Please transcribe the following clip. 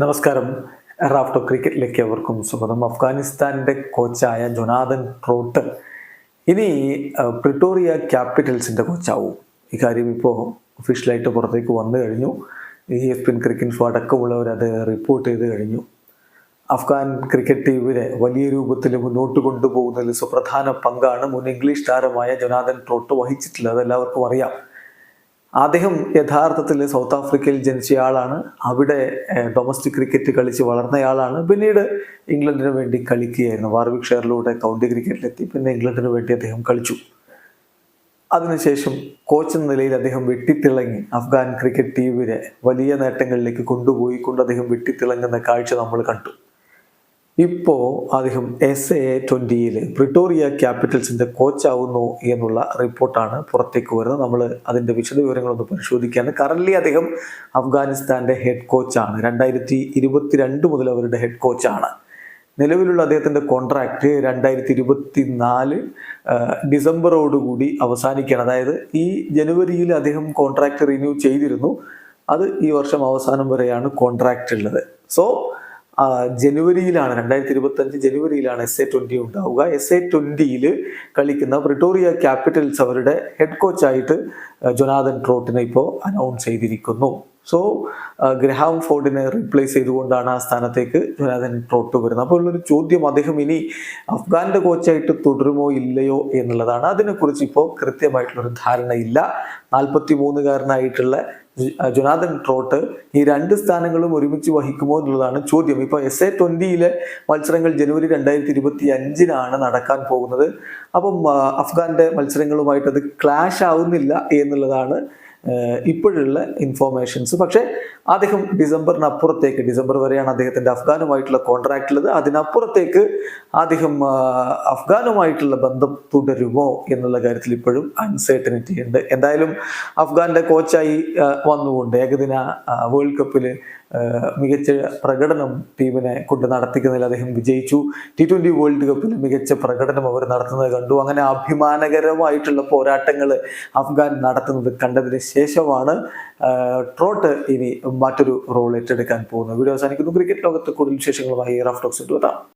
നമസ്കാരം. റാഫ്റ്റോ ക്രിക്കറ്റിലേക്ക് അവർക്കും സ്വാഗതം. അഫ്ഗാനിസ്ഥാന്റെ കോച്ചായ ജൊനാഥൻ ട്രോട്ട് ഇനി പ്രിട്ടോറിയ ക്യാപിറ്റൽസിന്റെ കോച്ചാവും. ഇക്കാര്യം ഇപ്പോൾ ഒഫീഷ്യലായിട്ട് പുറത്തേക്ക് വന്നു കഴിഞ്ഞു. ഈ എസ് പിൻ ക്രിക്കറ്റ് അടക്കമുള്ളവർ അത് റിപ്പോർട്ട് ചെയ്ത് കഴിഞ്ഞു. അഫ്ഗാൻ ക്രിക്കറ്റ് ടീമിനെ വലിയ രൂപത്തിൽ മുന്നോട്ട് കൊണ്ടുപോകുന്നതിൽ സുപ്രധാന പങ്കാണ് മുൻ ഇംഗ്ലീഷ് താരമായ ജൊനാഥൻ ട്രോട്ട് വഹിച്ചിട്ടുള്ളത്. എല്ലാവർക്കും അറിയാം. അദ്ദേഹം യഥാർത്ഥത്തിൽ സൗത്ത് ആഫ്രിക്കയിൽ ജനിച്ചയാളാണ് അവിടെ ഡൊമസ്റ്റിക് ക്രിക്കറ്റ് കളിച്ച് വളർന്നയാളാണ്. പിന്നീട് ഇംഗ്ലണ്ടിന് വേണ്ടി കളിക്കുകയായിരുന്നു. വാർവിക് ഷെയറിലൂടെ കൗണ്ടി ക്രിക്കറ്റിലെത്തി പിന്നെ ഇംഗ്ലണ്ടിന് വേണ്ടി അദ്ദേഹം കളിച്ചു. അതിനുശേഷം കോച്ച് എന്ന നിലയിൽ അദ്ദേഹം വെട്ടിത്തിളങ്ങി. അഫ്ഗാൻ ക്രിക്കറ്റ് ടീമിനെ വലിയ നേട്ടങ്ങളിലേക്ക് കൊണ്ടുപോയി കൊണ്ട് അദ്ദേഹം വെട്ടിത്തിളങ്ങുന്ന കാഴ്ച നമ്മൾ കണ്ടു. ഇപ്പോൾ അദ്ദേഹം എസ് എ ട്വന്റിയിൽ പ്രിട്ടോറിയ ക്യാപിറ്റൽസിന്റെ കോച്ചാവുന്നു എന്നുള്ള റിപ്പോർട്ടാണ് പുറത്തേക്ക് വരുന്നത്. നമ്മൾ അതിന്റെ വിശദവിവരങ്ങളൊന്ന് പരിശോധിക്കുകയാണ്. കറന്റ്ലി അദ്ദേഹം അഫ്ഗാനിസ്ഥാന്റെ ഹെഡ് കോച്ചാണ് രണ്ടായിരത്തി ഇരുപത്തി രണ്ട് മുതൽ അവരുടെ ഹെഡ് കോച്ചാണ് നിലവിലുള്ള അദ്ദേഹത്തിന്റെ കോൺട്രാക്റ്റ് രണ്ടായിരത്തി ഇരുപത്തി നാല് ഡിസംബറോടുകൂടി അവസാനിക്കുകയാണ്. അതായത് ഈ ജനുവരിയിൽ അദ്ദേഹം കോൺട്രാക്റ്റ് റിന്യൂ ചെയ്തിരുന്നു. അത് ഈ വർഷം അവസാനം വരെയാണ് കോൺട്രാക്റ്റ് ഉള്ളത്. സോ ജനുവരിയിലാണ് രണ്ടായിരത്തി ഇരുപത്തി അഞ്ച് ജനുവരിയിലാണ് എസ് എ ട്വന്റി ഉണ്ടാവുക. എസ് എ ട്വന്റിയിൽ കളിക്കുന്ന പ്രിട്ടോറിയ ക്യാപിറ്റൽസ് അവരുടെ ഹെഡ് കോച്ചായിട്ട് ജൊനാഥൻ ട്രോട്ടിനെ ഇപ്പോൾ അനൗൺസ് ചെയ്തിരിക്കുന്നു. സോ ഗ്രഹാം ഫോർഡിനെ റീപ്ലേസ് ചെയ്തുകൊണ്ടാണ് ആ സ്ഥാനത്തേക്ക് ജൊനാഥൻ ട്രോട്ട് വരുന്നത്. അപ്പോൾ ഉള്ളൊരു ചോദ്യം അദ്ദേഹം ഇനി അഫ്ഗാന്റെ കോച്ചായിട്ട് തുടരുമോ ഇല്ലയോ എന്നുള്ളതാണ്. അതിനെക്കുറിച്ച് ഇപ്പോൾ കൃത്യമായിട്ടുള്ളൊരു ധാരണയില്ല. നാൽപ്പത്തി മൂന്നുകാരനായിട്ടുള്ള ജൊനാഥൻ ട്രോട്ട് ഈ രണ്ട് സ്ഥാനങ്ങളും ഒരുമിച്ച് വഹിക്കുമോ എന്നുള്ളതാണ് ചോദ്യം. ഇപ്പോൾ എസ് എ ട്വന്റിയിലെ മത്സരങ്ങൾ ജനുവരി രണ്ടായിരത്തി ഇരുപത്തി അഞ്ചിനാണ് നടക്കാൻ പോകുന്നത്. അപ്പം അഫ്ഗാന്റെ മത്സരങ്ങളുമായിട്ട് അത് ക്ലാഷ് ആവുന്നില്ല എന്നുള്ളതാണ് ഇപ്പോഴുള്ള ഇൻഫോർമേഷൻസ് പക്ഷേ അദ്ദേഹം ഡിസംബറിന് അപ്പുറത്തേക്ക് ഡിസംബർ വരെയാണ് അദ്ദേഹത്തിന്റെ അഫ്ഗാനുമായിട്ടുള്ള കോൺട്രാക്ട് ഉള്ളത് അതിനപ്പുറത്തേക്ക് അദ്ദേഹം അഫ്ഗാനുമായിട്ടുള്ള ബന്ധം തുടരുമോ എന്നുള്ള കാര്യത്തിൽ ഇപ്പോഴും അൺസേർട്ടനിറ്റി ഉണ്ട്. എന്തായാലും അഫ്ഗാന്റെ കോച്ചായി വന്നുകൊണ്ട് ഏകദിന വേൾഡ് കപ്പിൽ മികച്ച പ്രകടനം ടീമിനെ കൊണ്ട് നടത്തിക്കുന്നതിൽ അദ്ദേഹം വിജയിച്ചു. ടി ട്വന്റി വേൾഡ് കപ്പിൽ മികച്ച പ്രകടനം അവർ നടത്തുന്നത് കണ്ടു. അങ്ങനെ അഭിമാനകരമായിട്ടുള്ള പോരാട്ടങ്ങൾ അഫ്ഗാൻ നടത്തുന്നത് കണ്ടതിന് ശേഷമാണ് ട്രോട്ട് ഇനി മറ്റൊരു റോൾ ഏറ്റെടുക്കാൻ പോകുന്നത് വീഡിയോ അവസാനിക്കുന്നു. ക്രിക്കറ്റ് ലോകത്ത് കൂടുതൽ വിശേഷങ്ങളുമായി റഫ് ടോക്സ് എത്താം